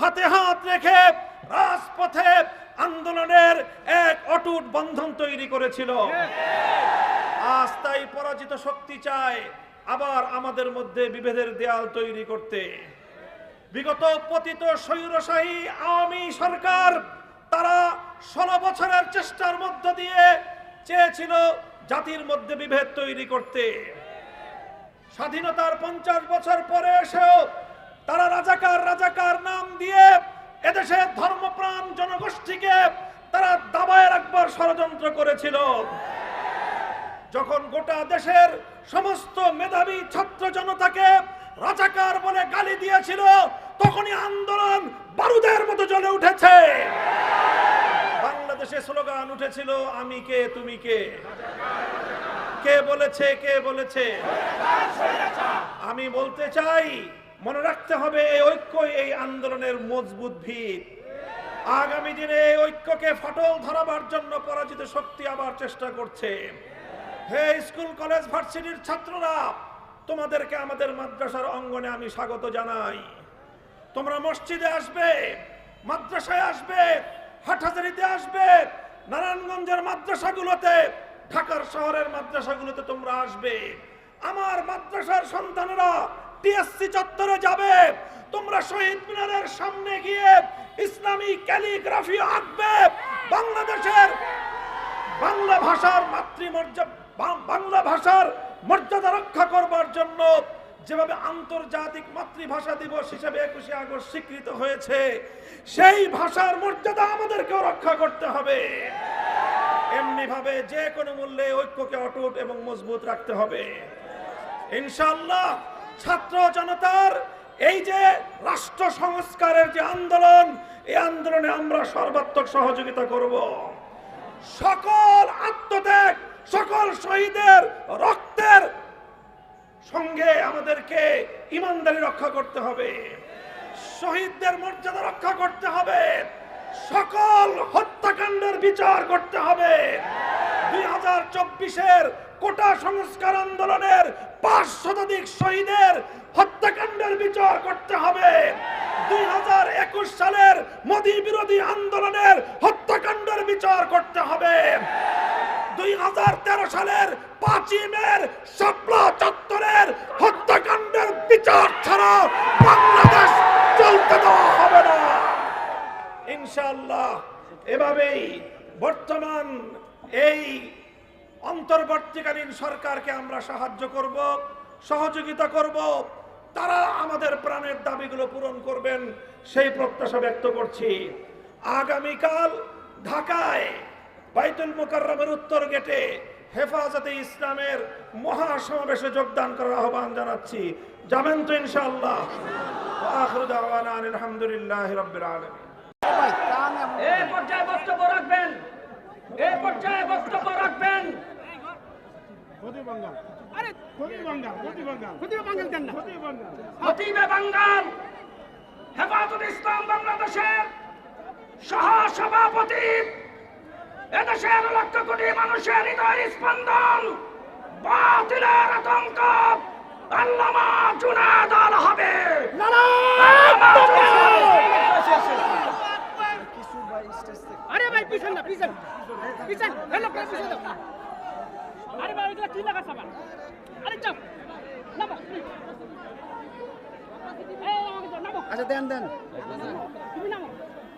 হাতে হাত রেখে রাজপথে আন্দোলনের এক অটুট বন্ধন তৈরি করেছিল। আজ তাই পরাজিত শক্তি চায় আবার আমাদের মধ্যে বিভেদের দেয়াল তৈরি করতে। বিগত পতিত স্বৈরশাহী আওয়ামী সরকার তারা ষোলো বছরের চেষ্টার মধ্য দিয়ে চেয়েছিল জাতির মধ্যে বিভেদ তৈরি করতে। স্বাধীনতার পঞ্চাশ বছর পরে এসেও তারা রাজাকার রাজাকার নাম দিয়ে এদেশের ধর্মপ্রাণ জনগোষ্ঠীকে তারা দাবায় রাখবার ষড়যন্ত্র করেছিল। যখন গোটা দেশের সমস্ত মেধাবী ছাত্র জনতাকে রাজাকার বলে গালি দিয়েছিল, তখনই আন্দোলন বারুদের মতো জ্বলে উঠেছে। বাংলাদেশে স্লোগান উঠেছিল, আমি কে, তুমি কে? কে বলেছে কে বলেছে? আমি বলতে চাই মনে রাখতে হবে, এই ঐক্যই এই আন্দোলনের মজবুত ভিত। আগামী দিনে এই ঐক্যকে ফাটল ধরাবার জন্য পরাজিত শক্তি আবার চেষ্টা করছে। হে স্কুল, কলেজ, ভার্সিটির ছাত্ররা, তোমাদেরকে আমাদের মাদ্রাসার অঙ্গনে আমি স্বাগত জানাই। তোমরা মসজিদে আসবে, মাদ্রাসায় আসবে, হাটহাজারিতে আসবে, নারায়ণগঞ্জের মাদ্রাসাগুলোতে, ঢাকার শহরের মাদ্রাসাগুলোতে তোমরা আসবে। আমার মাদ্রাসার সন্তানেরা টিএসসি চত্বরে যাবে। তোমরা শহীদ মিনারের সামনে গিয়ে ইসলামী ক্যালিগ্রাফি আঁকবে। বাংলাদেশের বাংলা ভাষার মাতৃমর্যাদা বাংলা ভাষার মর্যাদা রক্ষা করবার জন্য যেভাবে আন্তর্জাতিক মাতৃভাষা দিবস হিসেবে একুশে আগস্ট স্বীকৃত হয়েছে, সেই ভাষার মর্যাদা আমাদেরকেও রক্ষা করতে হবে। এমনি ভাবে যে কোনো মূল্যে ঐক্যকে অটুট এবং মজবুত রাখতে হবে। ইনশাআল্লাহ ছাত্র জনতার এই যে রাষ্ট্র সংস্কারের যে আন্দোলন, এই আন্দোলনে আমরা সর্বাত্মক সহযোগিতা করব। সকল আত্মত্যাগ, সকল শহীদের রক্তের সঙ্গে আমাদেরকে ইমানদারি রক্ষা করতে হবে। শহীদদের মর্যাদা রক্ষা করতে হবে। সকল হত্যাকাণ্ডের বিচার করতে হবে। দুই হাজার চব্বিশের কোটা সংস্কার আন্দোলনের পাঁচ শতাধিক শহীদের হত্যাকাণ্ডের বিচার করতে হবে। দুই হাজার একুশ সালের মোদী বিরোধী আন্দোলনের হত্যাকাণ্ডের বিচার করতে হবে। দুই হাজার তেরো সালের পাঁচই মের চত্বরের হত্যাকাণ্ডের বিচার ছাড়া বাংলাদেশ চলতে দেওয়া হবে না। ইনশাল্লাহ এভাবেই বর্তমান এই অন্তর্বর্তীকালীন সরকারকে আমরা সাহায্য করব, সহযোগিতা করব। তারা আমাদের প্রাণের দাবিগুলো পূরণ করবেন, সেই প্রত্যাশা ব্যক্ত করছি। আগামীকাল ঢাকায় বাইতুল মুকাররমের উত্তর গেটে হেফাজতে ইসলামের মহাসমাবেশে যোগদান করার আহ্বান জানাচ্ছি। যাবেন তো ইনশাআল্লাহ। আখিরু দাওয়ানা আনিল হামদুলিল্লাহি রাব্বিল আলামিন। এই পর্যায়ে রাখবেন। এই পর্যায়ে বক্তব্য রাখবেন। হেফাজত ইসলাম বাংলাদেশের সহ এদেশের লক্ষ কোটি মানুষের হৃদয় স্পন্দন বাতিলের আতঙ্ক আল্লামা জুনাদ আল হবে আল্লামা জুনাদ আরে ভাই পিছন না পিছন পিছন হ্যালো পিছন দাও আরে ভাই এটা কি লাগা সাবান আরে চাপ এই নামো আচ্ছা দেন দেন তুমি নামো তুমি রাগ করো না আটকাও ভাই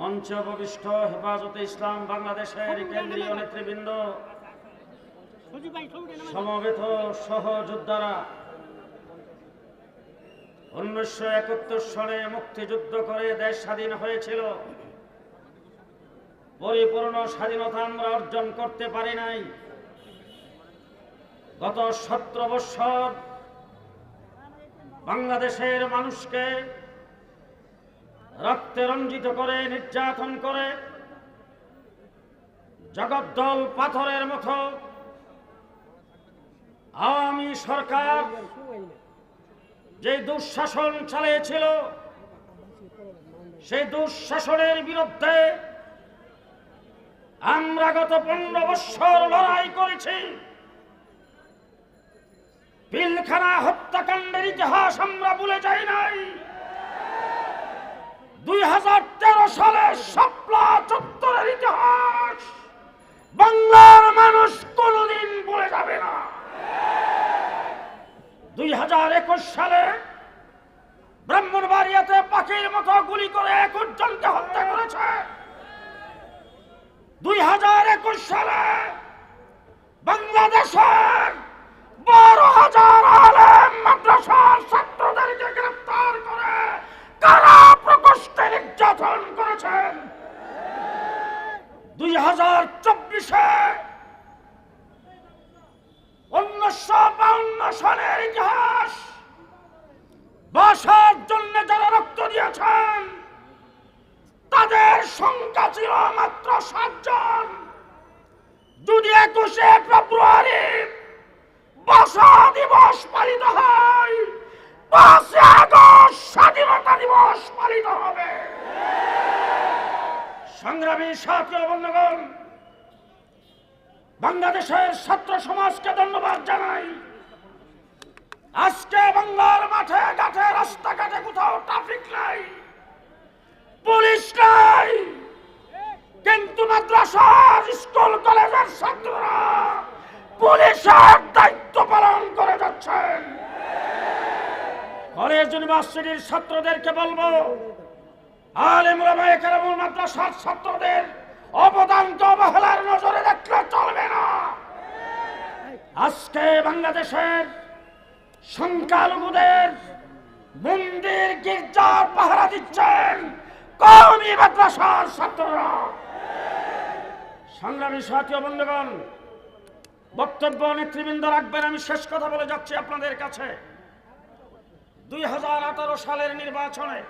মঞ্চ উপবিষ্ট হেফাজতে ইসলাম বাংলাদেশের কেন্দ্রীয় নেতৃবৃন্দ। সমবেত সহযোদ্ধারা উনিশশো একাত্তর সালে মুক্তিযুদ্ধ করে দেশ স্বাধীন হয়েছিল। পরিপূর্ণ স্বাধীনতা আমরা অর্জন করতে পারি নাই। গত সতেরো বৎসর বাংলাদেশের মানুষকে রক্তে রঞ্জিত করে, নির্যাতন করে, জগদ্দল পাথরের মতো আওয়ামী সরকার যে দুঃশাসন চালিয়েছিল, সেই দুঃশাসনের বিরুদ্ধে আমরা গত পনেরো বৎসর লড়াই করেছি। পিলখানা হত্যাকাণ্ডের ইতিহাস আমরা ভুলে যাই নাই। দুই হাজার তেরো সালে শাপলা চত্বরের ইতিহাস। বাংলার মানুষ কোনোদিন বলে যাবে না। দুই হাজার একুশ সালে ব্রাহ্মণবাড়িয়াতে পাখির মতো গুলি করে একুশ জনকে হত্যা করেছে। দুই হাজার একুশ সালে বাংলাদেশের বারো হাজার আলেম মাদ্রাসার ছাত্রদেরকে গ্রেফতার করে কারা প্রকোষ্ঠে নির্যাতন করেছেন দুই হাজার চব্বিশে উনিশশো বাউন্ন সালের ইতিহাস। বাসার জন্য যারা রক্ত দিয়েছেন, তাদের সংখ্যা ছিল মাত্র সাতজন। যদি একুশে ফেব্রুয়ারি ভাষা দিবস পালিত হয়, পাঁচই আগস্ট স্বাধীনতা দিবস পালিত হবে। সংগ্রামী সাথী বন্ধুগণ, বাংলাদেশের ছাত্র সমাজকে ধন্যবাদ জানাই। আজকে বাংলার মাঠে, ঘাটে, রাস্তাঘাটে কোথাও ট্রাফিক নাই। পুলিশ নাই। কিন্তু মাদ্রাসার, স্কুল, কলেজের ছাত্ররা পুলিশের দায়িত্ব পালন করে যাচ্ছেন। কলেজ, ইউনিভার্সিটির ছাত্রদেরকে বলব আলেম ওলামায়ে কেরামুল মাদ্রাসার ছাত্রদের অবদানকে অবহেলার নজরে দেখলে চলবে না। আজকে বাংলাদেশের সংখ্যালঘুদের মন্দির গির্জার পাহারা দিচ্ছেন কওমি মাদ্রাসার ছাত্ররা। সংগ্রামী সাথী বন্ধুগণ, বক্তব্য নেতৃবৃন্দ রাখবেন, আমি শেষ কথা বলে যাচ্ছি আপনাদের কাছে। দুই হাজার আঠারো সালের নির্বাচনে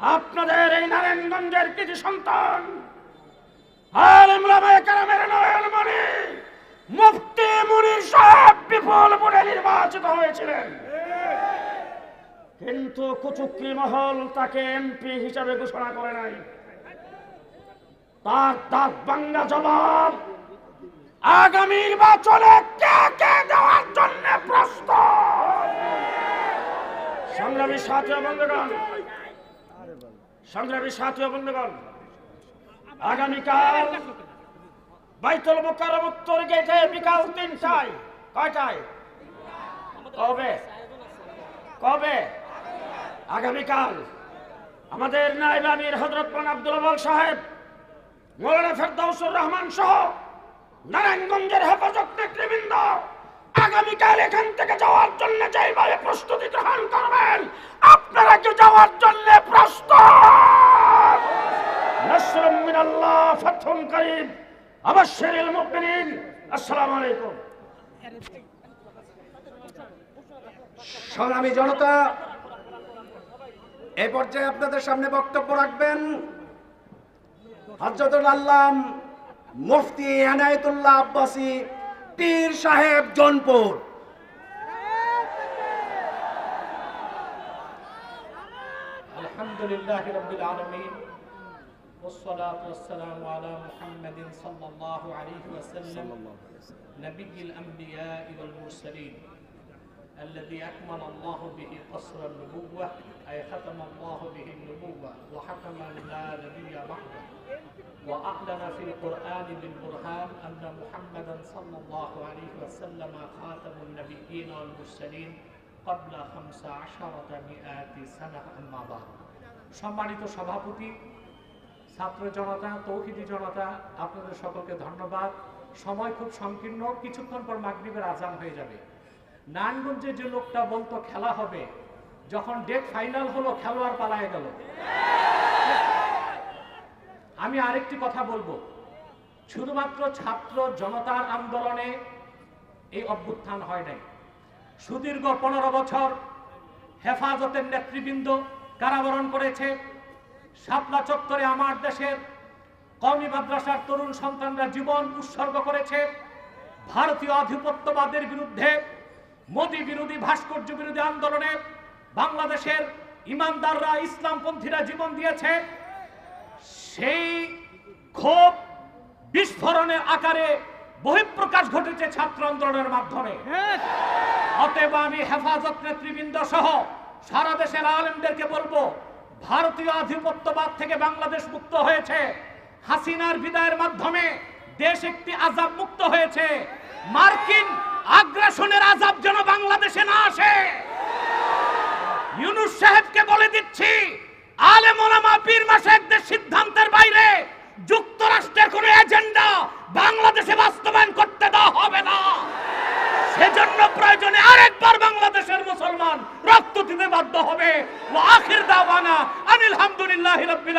আপনাদের এই নারায়ণগঞ্জের কিছু সন্তান ওলামায়ে কেরামের নয়নমণি মুফতি মুনির সাহেব বিপুল ভোটে নির্বাচিত হয়েছিলেন। কিন্তু কুচুক্রি মহল তাকে এমপি হিসাবে ঘোষণা করে নাই। তার দাঁত বাঙ্গা জবাব, আগামী নির্বাচনে কে কে দেওয়ার জন্য প্রস্তুত? সংগ্রামী সাথী বন্ধুগণ সংগ্রামী সাথী বন্ধুগণ, আগামীকাল উত্তর গেটে বিকাল তিনটায়, কয়টায়? কবে? কবে? আগামীকাল আমাদের নাইব আমির হজরত পান আব্দুল সাহেব, মৌলানা ফেরদাউসুর রহমান সহ নারায়ণগঞ্জের হেফাজত নেতৃবৃন্দ আগামীকাল এখান থেকে যাওয়ার জন্য যেভাবে প্রস্তুতি গ্রহণ করবেন আপনারা কি যাওয়ার জন্য প্রস্তুত। নসরুম মিনাল্লাহ ফাতহুন করিম। আবাশশিরিল মুমিনিন। আসসালামু আলাইকুম। সংগ্রামী জনতা এই পর্যায়ে আপনাদের সামনে বক্তব্য রাখবেন হজরতুল আল্লাম মুফতি এনায়েতুল্লাহ আব্বাসী পীর সাহেব জনপুর। لله رب العالمين والصلاة والسلام على محمد صلى الله عليه وسلم نبي الأنبياء والمرسلين الذي أكمل الله به قصر النبوة أي ختم الله به النبوة وحكم لا نبي بعده وأعلن في القرآن بالبرهان أن محمدا صلى الله عليه وسلم خاتم النبيين والمرسلين قبل خمس عشرة مئات سنة أما بعد. সম্মানিত সভাপতি, ছাত্র জনতা, তৌহিদি জনতা, আপনাদের সকলকে ধন্যবাদ। সময় খুব সংকীর্ণ, কিছুক্ষণ পর মাগরিবের আজান হয়ে যাবে। নারায়ণগঞ্জে যে লোকটা বলতো খেলা হবে, যখন ডেট ফাইনাল হলো, খেলোয়াড় পালায় গেল। আমি আরেকটি কথা বলব। শুধুমাত্র ছাত্র জনতার আন্দোলনে এই অভ্যুত্থান হয় নাই। সুদীর্ঘ পনেরো বছর হেফাজতের নেতৃবৃন্দ কারাবরণ করেছে। শাপলা চত্বরে আমার দেশের কওমি মাদ্রাসার তরুণ সন্তানরা জীবন উৎসর্গ করেছে। ভারতীয় আধিপত্যবাদের বিরুদ্ধে মোদী বিরোধী ভাস্কর্য বিরোধী আন্দোলনে বাংলাদেশের ইমানদাররা ইসলামপন্থীরা জীবন দিয়েছে। সেই ক্ষোভ বিস্ফোরণের আকারে বহিঃপ্রকাশ ঘটেছে ছাত্র আন্দোলনের মাধ্যমে। অতএব আমি হেফাজত নেতৃবৃন্দ সহ সারা দেশের আলেমদেরকে বলব, ভারতীয় আধিপত্যবাদ থেকে বাংলাদেশ মুক্ত হয়েছে। হাসিনার বিদায়ের মাধ্যমে দেশ একটি আজাব মুক্ত হয়েছে। মার্কিন আগ্রাসনের আজাব যেন বাংলাদেশে না আসে। ইউনুস সাহেবকে বলে দিচ্ছি, আলেম ওলামা পীর মাসায়েকদের সিদ্ধান্তের বাইরে যুক্তরাষ্ট্রের কোনো এজেন্ডা বাংলাদেশে বাস্তবায়ন করতে দেওয়া হবে না সেজন্য প্রয়োজনে আরেকবার বাংলাদেশের মুসলমান রক্ত দিতে বাধ্য হবে ওয়া আখির দাওয়ানা আনিল হামদুলিল্লাহি রাব্বিল